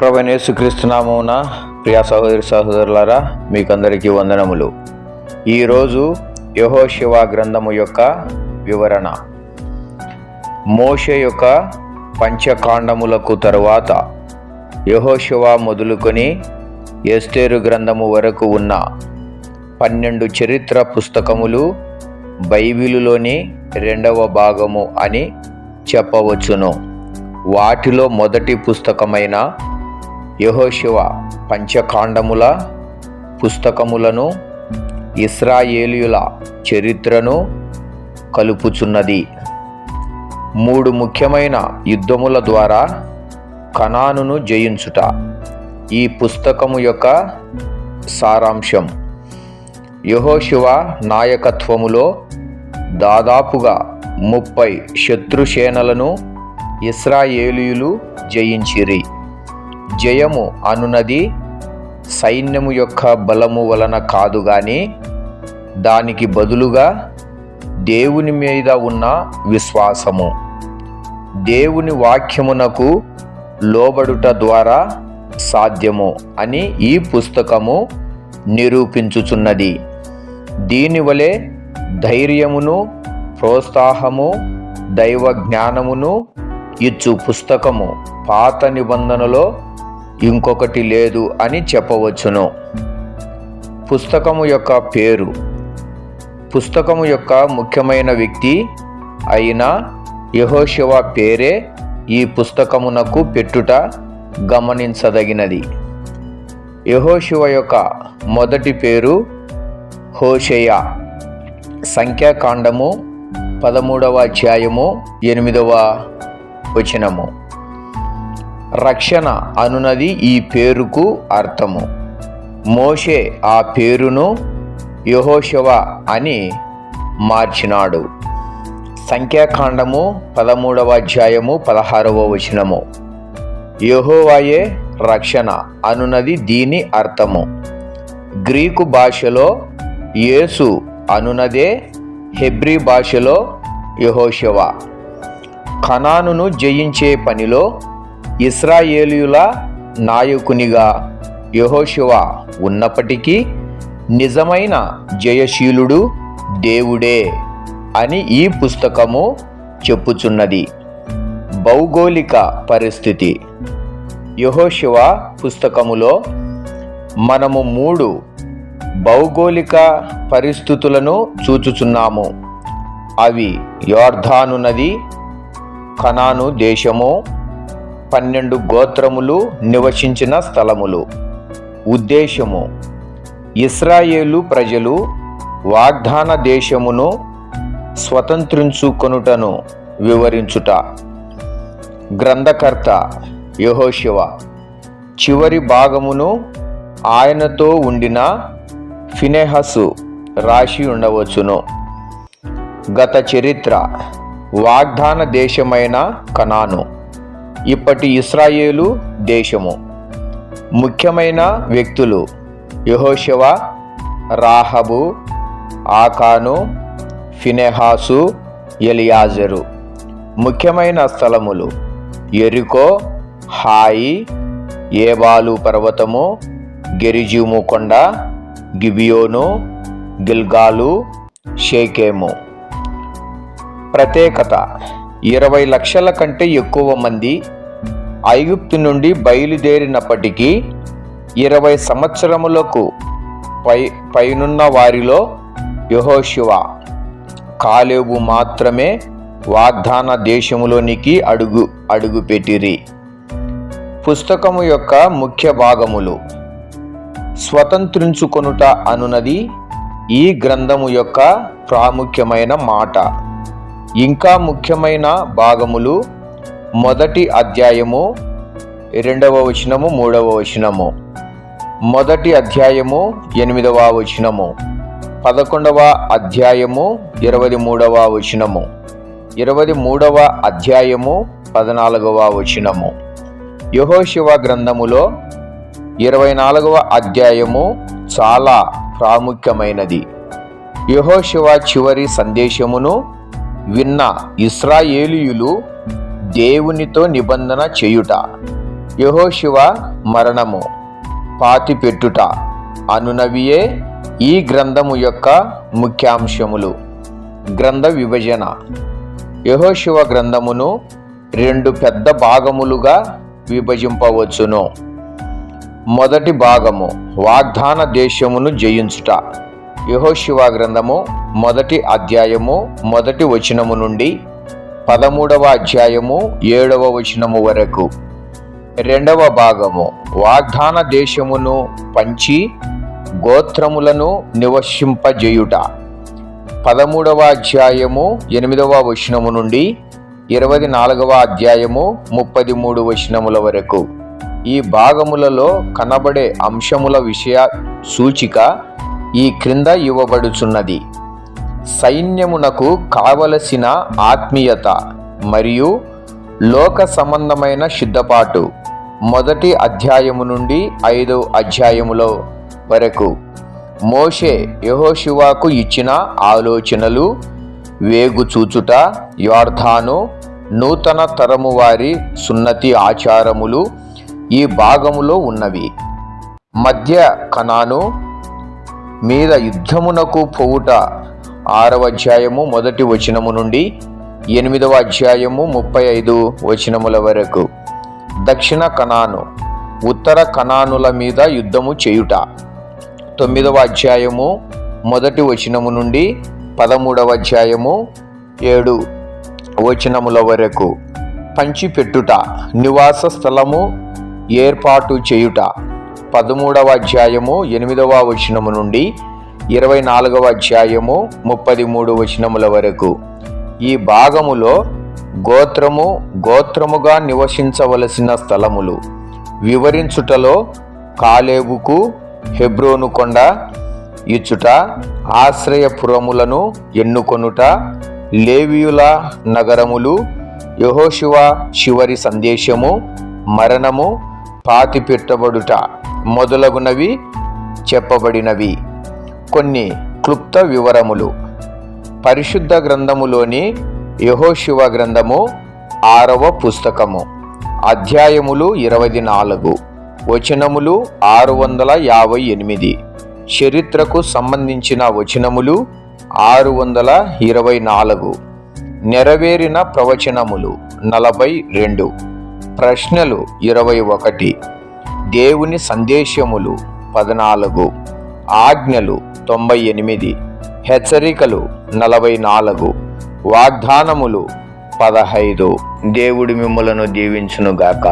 ప్రభనేసుక్రీస్తునామమున ప్రియా సహోదరి సహోదరులారా మీకందరికీ వందనములు. ఈరోజు యహోశివ గ్రంథము యొక్క వివరణ. మోషే యొక్క పంచకాండములకు తరువాత యహోశివ మొదలుకొని ఎస్తేరు గ్రంథము వరకు ఉన్న పన్నెండు చరిత్ర పుస్తకములు బైబిలులోని రెండవ భాగము అని చెప్పవచ్చును. వాటిలో మొదటి పుస్తకమైన యహోశివ పంచకాండముల పుస్తకములను ఇస్రాయేలియుల చరిత్రను కలుపుచున్నది. మూడు ముఖ్యమైన యుద్ధముల ద్వారా కణానును జయించుట. ఈ పుస్తకము యొక్క సారాంశం. యహోశివ నాయకత్వములో దాదాపుగా ముప్పై శత్రుసేనలను ఇస్రాయేలీయులు జయించిరి. జయము అనునది సైన్యము యొక్క బలము వలన కాదు గాని దానికి బదులుగా దేవుని మీద ఉన్న విశ్వాసము. దేవుని వాక్యమునకు లోబడుట ద్వారా సాధ్యము అని ఈ పుస్తకము నిరూపించుచున్నది. దీనివలే ధైర్యమును ప్రోత్సాహము దైవ జ్ఞానమును ఇచ్చు పుస్తకము. పాత నిబంధనలో ఇంకొకటి లేదు అని చెప్పవచ్చును. పుస్తకము యొక్క పేరు. పుస్తకము యొక్క ముఖ్యమైన వ్యక్తి అయిన యహోశివ పేరే ఈ పుస్తకమునకు పెట్టుట గమనించదగినది. యహోశివ యొక్క మొదటి పేరు హోషయ. సంఖ్యాకాండము పదమూడవ అధ్యాయము ఎనిమిదవ వచనము. రక్షణ అనునది ఈ పేరుకు అర్థము. మోషే ఆ పేరును యహోశవ అని మార్చినాడు. సంఖ్యాకాండము పదమూడవ అధ్యాయము పదహారవ వచనము. యహోవాయే రక్షణ అనునది దీని అర్థము. గ్రీకు భాషలో యేసు అనునదే హెబ్రీ భాషలో యహోశవ కణానును జయించే పనిలో ఇస్రాయేలీయుల నాయకునిగా యహోశివ ఉన్నప్పటికీ నిజమైన జయశీలుడు దేవుడే అని ఈ పుస్తకము చెప్పుచున్నది. భౌగోళిక పరిస్థితి. యహోశివ పుస్తకములో మనము మూడు భౌగోళిక పరిస్థితులను చూచుచున్నాము. అవి యోర్ధాను నది కనాను దేశము పన్నెండు గోత్రములు నివసించిన స్థలములు. ఉద్దేశము ఇస్రాయేలు ప్రజలు వాగ్దాన దేశమును స్వతంత్రించుకొనుటను వివరించుట. గ్రంథకర్త యహోశివ చివరి భాగమును ఆయనతో ఉండిన ఫినెహసు రాశి ఉండవచ్చును. గత చరిత్ర వాగ్దాన దేశమైన కనాను. ఇప్పటి ఇస్రాయేలు దేశము. ముఖ్యమైన వ్యక్తులు యహోశివ రాహబు ఆకాను ఫినెహాసు ఎలియాజరు. ముఖ్యమైన స్థలములు ఎరికో హాయి ఏబాలు పర్వతము గెరిజీము కొండ గిబియోను గిల్గాలు షేకేము. ప్రత్యేకత ఇరవై లక్షల కంటే ఎక్కువ మంది ఐగుప్తు నుండి బయలుదేరినప్పటికీ ఇరవై సంవత్సరములకు పై పైనున్న వారిలో యహోశివ కాలేబు మాత్రమే వాగ్దాన దేశములోనికి అడుగు అడుగుపెట్టిరి. పుస్తకము యొక్క ముఖ్య భాగములు. స్వతంత్రించుకొనుట అనునది ఈ గ్రంథము యొక్క ప్రాముఖ్యమైన మాట. ఇంకా ముఖ్యమైన భాగములు మొదటి అధ్యాయము రెండవ వచనము మూడవ వచనము. మొదటి అధ్యాయము ఎనిమిదవ వచనము. పదకొండవ అధ్యాయము ఇరవై మూడవ వచనము. ఇరవై మూడవ అధ్యాయము పద్నాలుగవ వచనము. యహోశివ గ్రంథములో ఇరవై నాలుగవ అధ్యాయము చాలా ప్రాముఖ్యమైనది. యహోశివ చివరి సందేశమును విన్న ఇస్రాయేలీయులు దేవునితో నిబంధన చేయుట. యహోశివ మరణము పాతిపెట్టుట అనునవియే ఈ గ్రంథము యొక్క ముఖ్యాంశములు. గ్రంథ విభజన. యహోశివ గ్రంథమును రెండు పెద్ద భాగములుగా విభజింపవచ్చును. మొదటి భాగము వాగ్దాన దేశమును జయించుట. యహోశివ గ్రంథము మొదటి అధ్యాయము మొదటి వచనము నుండి పదమూడవ అధ్యాయము ఏడవ వచనము వరకు. రెండవ భాగము. వాగ్దాన దేశమును పంచి గోత్రములను నివసింపజేయుట. పదమూడవ అధ్యాయము ఎనిమిదవ వచనము నుండి ఇరవై నాలుగవ అధ్యాయము ముప్పది మూడు వచనముల వరకు. ఈ భాగములలో కనబడే అంశముల విషయ సూచిక ఈ క్రింద ఇవ్వబడుచున్నది. సైన్యమునకు కావలసిన ఆత్మీయత మరియు లోక సంబంధమైన సిద్ధపాటు మొదటి అధ్యాయము నుండి ఐదో అధ్యాయములో వరకు. మోషే యహోశివాకు ఇచ్చిన ఆలోచనలు వేగు చూచుట యోర్ధాను నూతన తరము వారి సున్నతి ఆచారములు ఈ భాగములో ఉన్నవి. మధ్య కణాను మీద యుద్ధమునకు పోవుట ఆరవ అధ్యాయము మొదటి వచనము నుండి ఎనిమిదవ అధ్యాయము ముప్పై ఐదు వచనముల వరకు. దక్షిణ కణాను ఉత్తర కణానుల మీద యుద్ధము చేయుట. తొమ్మిదవ అధ్యాయము మొదటి వచనము నుండి పదమూడవ అధ్యాయము ఏడు వచనముల వరకు. పంచిపెట్టుట నివాస స్థలము ఏర్పాటు చేయుట. పదమూడవ అధ్యాయము ఎనిమిదవ వచనము నుండి ఇరవై నాలుగవ అధ్యాయము ముప్పది మూడు వచనముల వరకు. ఈ భాగములో గోత్రము గోత్రముగా నివసించవలసిన స్థలములు. వివరించుటలో కాలేబుకు హెబ్రోను కొండ ఇచ్చుట ఆశ్రయపురములను ఎన్నుకొనుట లేవియుల నగరములు యహోశివ చివరి సందేశము మరణము పాతిపెట్టబడుట. మొదలగునవి చెప్పబడినవి. కొన్ని క్లుప్త వివరములు. పరిశుద్ధ గ్రంథములోని యహోశివ గ్రంథము ఆరవ పుస్తకము. అధ్యాయములు ఇరవై నాలుగు. వచనములు ఆరు వందల యాభై ఎనిమిది చరిత్రకు సంబంధించిన వచనములు ఆరు వందల ఇరవై నాలుగు నెరవేరిన ప్రవచనములు నలభై రెండు. ప్రశ్నలు ఇరవై ఒకటి. దేవుని సందేశములు పద్నాలుగు ఆజ్ఞలు తొంభై ఎనిమిది హెచ్చరికలు నలభై నాలుగు వాగ్దానములు పదహైదు. దేవుడి మిమ్మలను దీవించునుగాక.